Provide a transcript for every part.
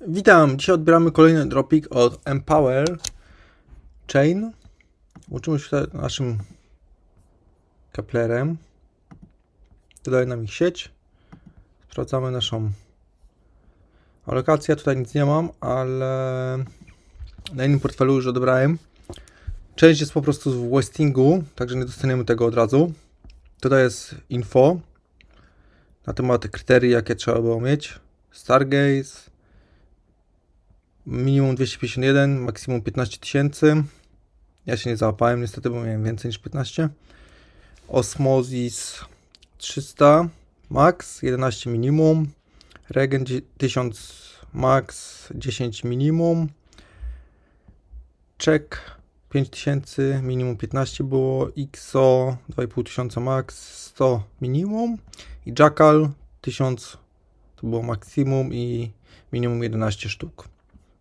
Witam, dzisiaj odbieramy kolejny dropik od Empower Chain. Łączymy się tutaj naszym Keplerem. Dodaje nam ich sieć. Sprawdzamy naszą alokację. Tutaj nic nie mam, ale na innym portfelu już odebrałem. Część jest po prostu w Westingu, także nie dostaniemy tego od razu. Tutaj jest info na temat kryterii, jakie trzeba było mieć. Stargaze, minimum 251, maksimum 15 tysięcy. Ja się nie załapałem niestety, bo miałem więcej niż 15. Osmosis 300 max, 11 minimum. Regen 1000 max, 10 minimum. Check 5000, minimum 15 było. XO 2500 max, 100 minimum. I Jackal 1000 to było maksimum i minimum 11 sztuk.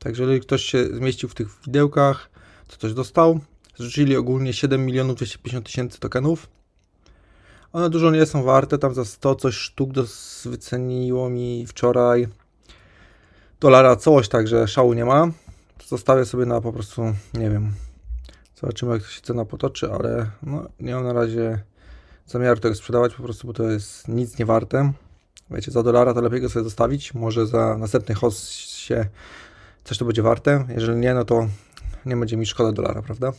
Także jeżeli ktoś się zmieścił w tych widełkach, to coś dostał. Zrzucili ogólnie 7 milionów 250 tysięcy tokenów. One dużo nie są warte, tam za 100 coś sztuk dos- wyceniło mi wczoraj dolara coś, także szału nie ma. To zostawię sobie na po prostu, nie wiem, zobaczymy jak się cena potoczy, ale no, nie mam na razie zamiaru tego sprzedawać po prostu, bo to jest nic nie warte. Wiecie, za dolara to lepiej go sobie zostawić, może za następny host się coś to będzie warte. Jeżeli nie, no to nie będzie mi szkoda dolara, prawda?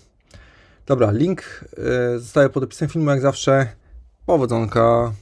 Dobra, link y, zostaje pod opisem filmu jak zawsze. Powodzonka.